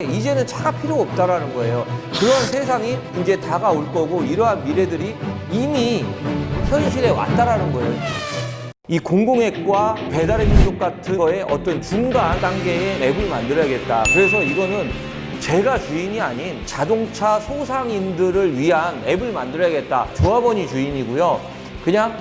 이제는 차가 필요 없다라는 거예요. 그런 세상이 이제 다가올 거고 이러한 미래들이 이미 현실에 왔다라는 거예요. 이 공공앱과 배달의 민족 같은 거에 어떤 중간 단계의 앱을 만들어야겠다. 그래서 이거는 제가 주인이 아닌 자동차 소상인들을 위한 앱을 만들어야겠다. 조합원이 주인이고요. 그냥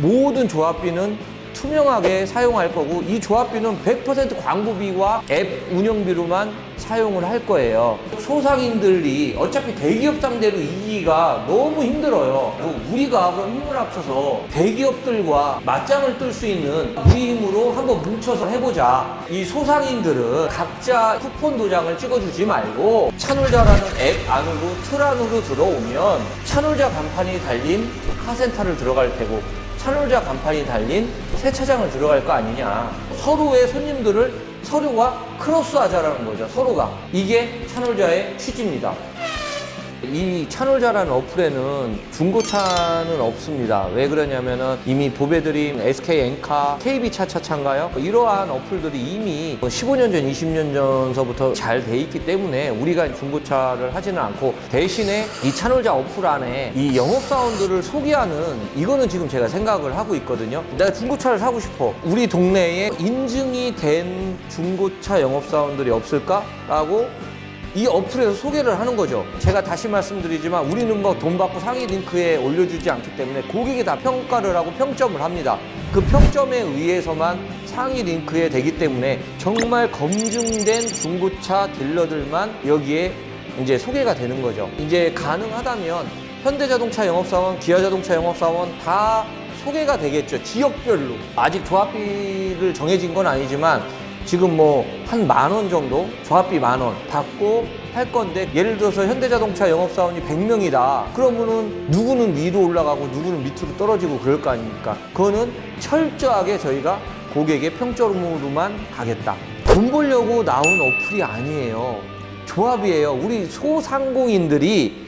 모든 조합비는 투명하게 사용할 거고 이 조합비는 100% 광고비와 앱 운영비로만 사용을 할 거예요. 소상인들이 어차피 대기업 상대로 이기기가 너무 힘들어요. 그리고 우리가 그럼 힘을 합쳐서 대기업들과 맞짱을 뜰 수 있는 우리 힘으로 한번 뭉쳐서 해보자. 이 소상인들은 각자 쿠폰 도장을 찍어주지 말고 차놀자라는 앱 안으로 틀 안으로 들어오면 차놀자 간판이 달린 카센터를 들어갈 테고 차놀자 간판이 달린 세차장을 들어갈 거 아니냐. 서로의 손님들을 서로가 크로스하자라는 거죠. 서로가. 이게 차놀자의 취지입니다. 이 차놀자라는 어플에는 중고차는 없습니다. 왜 그러냐면은 이미 보배드림, SK 엔카, KB 차차차인가요? 이러한 어플들이 이미 15년 전, 20년 전서부터 잘 돼 있기 때문에 우리가 중고차를 하지는 않고 대신에 이 차놀자 어플 안에 이 영업 사원들을 소개하는 이거는 지금 제가 생각을 하고 있거든요. 내가 중고차를 사고 싶어. 우리 동네에 인증이 된 중고차 영업 사원들이 없을까라고 이 어플에서 소개를 하는 거죠. 제가 다시 말씀드리지만 우리는 뭐 돈 받고 상위 링크에 올려주지 않기 때문에 고객이 다 평가를 하고 평점을 합니다. 그 평점에 의해서만 상위 링크에 되기 때문에 정말 검증된 중고차 딜러들만 여기에 이제 소개가 되는 거죠. 이제 가능하다면 현대자동차 영업사원, 기아자동차 영업사원 다 소개가 되겠죠. 지역별로. 아직 조합비를 정해진 건 아니지만 지금 뭐 한 만 원 정도 조합비 만 원 받고 할 건데 예를 들어서 현대자동차 영업사원이 100명이다. 그러면은 누구는 위로 올라가고 누구는 밑으로 떨어지고 그럴 거 아닙니까? 그거는 철저하게 저희가 고객의 평점으로만 가겠다. 돈 벌려고 나온 어플이 아니에요. 조합이에요. 우리 소상공인들이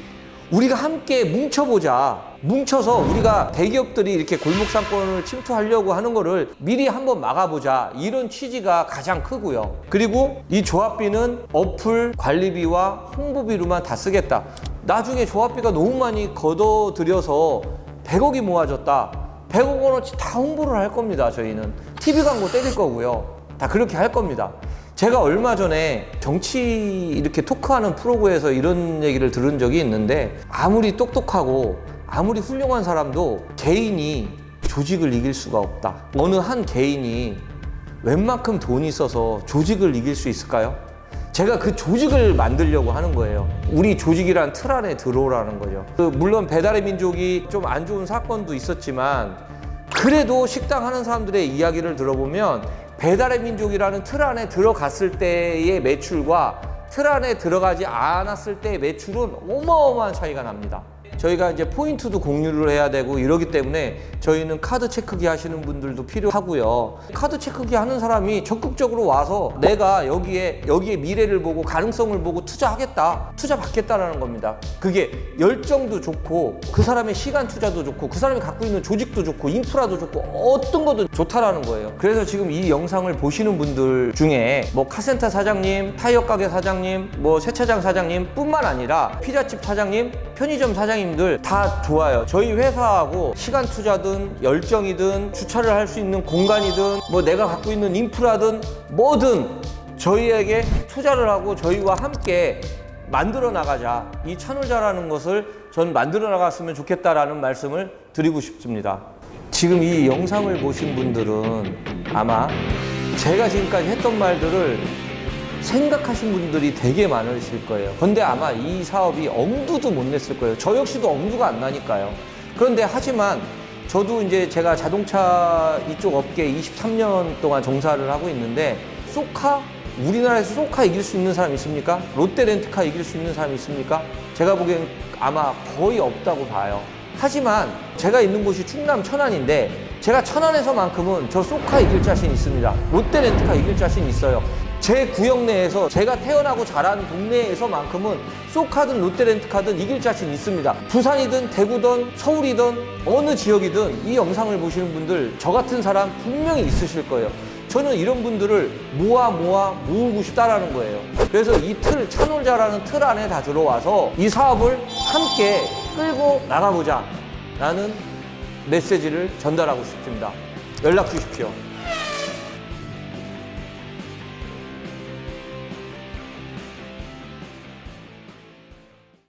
우리가 함께 뭉쳐보자. 뭉쳐서 우리가 대기업들이 이렇게 골목상권을 침투하려고 하는 거를 미리 한번 막아보자. 이런 취지가 가장 크고요. 그리고 이 조합비는 어플 관리비와 홍보비로만 다 쓰겠다. 나중에 조합비가 너무 많이 걷어들여서 100억이 모아졌다. 100억 원어치 다 홍보를 할 겁니다. 저희는. TV 광고 때릴 거고요. 다 그렇게 할 겁니다. 제가 얼마 전에 정치 이렇게 토크하는 프로그램에서 이런 얘기를 들은 적이 있는데 아무리 똑똑하고 아무리 훌륭한 사람도 개인이 조직을 이길 수가 없다. 어느 한 개인이 웬만큼 돈이 있어서 조직을 이길 수 있을까요? 제가 그 조직을 만들려고 하는 거예요. 우리 조직이란 틀 안에 들어오라는 거죠. 그 물론 배달의 민족이 좀 안 좋은 사건도 있었지만 그래도 식당 하는 사람들의 이야기를 들어보면 배달의 민족이라는 틀 안에 들어갔을 때의 매출과 틀 안에 들어가지 않았을 때의 매출은 어마어마한 차이가 납니다. 저희가 이제 포인트도 공유를 해야 되고 이러기 때문에 저희는 카드 체크기 하시는 분들도 필요하고요. 카드 체크기 하는 사람이 적극적으로 와서 내가 여기에 여기에 미래를 보고 가능성을 보고 투자하겠다, 투자 받겠다라는 겁니다. 그게 열정도 좋고 그 사람의 시간 투자도 좋고 그 사람이 갖고 있는 조직도 좋고 인프라도 좋고 어떤 것도 좋다라는 거예요. 그래서 지금 이 영상을 보시는 분들 중에 뭐 카센터 사장님, 타이어 가게 사장님, 뭐 세차장 사장님 뿐만 아니라 피자집 사장님, 편의점 사장님들 다 좋아요. 저희 회사하고 시간 투자든 열정이든 주차를 할 수 있는 공간이든 뭐 내가 갖고 있는 인프라든 뭐든 저희에게 투자를 하고 저희와 함께 만들어 나가자. 이 차놀자라는 것을 전 만들어 나갔으면 좋겠다라는 말씀을 드리고 싶습니다. 지금 이 영상을 보신 분들은 아마 제가 지금까지 했던 말들을 생각하신 분들이 되게 많으실 거예요. 근데 아마 이 사업이 엄두도 못 냈을 거예요. 저 역시도 엄두가 안 나니까요. 그런데 하지만 저도 이제 제가 자동차 이쪽 업계 23년 동안 종사를 하고 있는데 소카 우리나라에서 소카 이길 수 있는 사람 있습니까? 롯데 렌트카 이길 수 있는 사람 있습니까? 제가 보기엔 아마 거의 없다고 봐요. 하지만 제가 있는 곳이 충남 천안인데 제가 천안에서만큼은 저 소카 이길 자신 있습니다. 롯데 렌트카 이길 자신 있어요. 제 구역 내에서 제가 태어나고 자란 동네에서만큼은 쏘카든 롯데렌트카든 이길 자신 있습니다. 부산이든 대구든 서울이든 어느 지역이든 이 영상을 보시는 분들 저 같은 사람 분명히 있으실 거예요. 저는 이런 분들을 모아 모아 모으고 싶다라는 거예요. 그래서 이 틀, 차놀자라는 틀 안에 다 들어와서 이 사업을 함께 끌고 나가보자 라는 메시지를 전달하고 싶습니다. 연락 주십시오.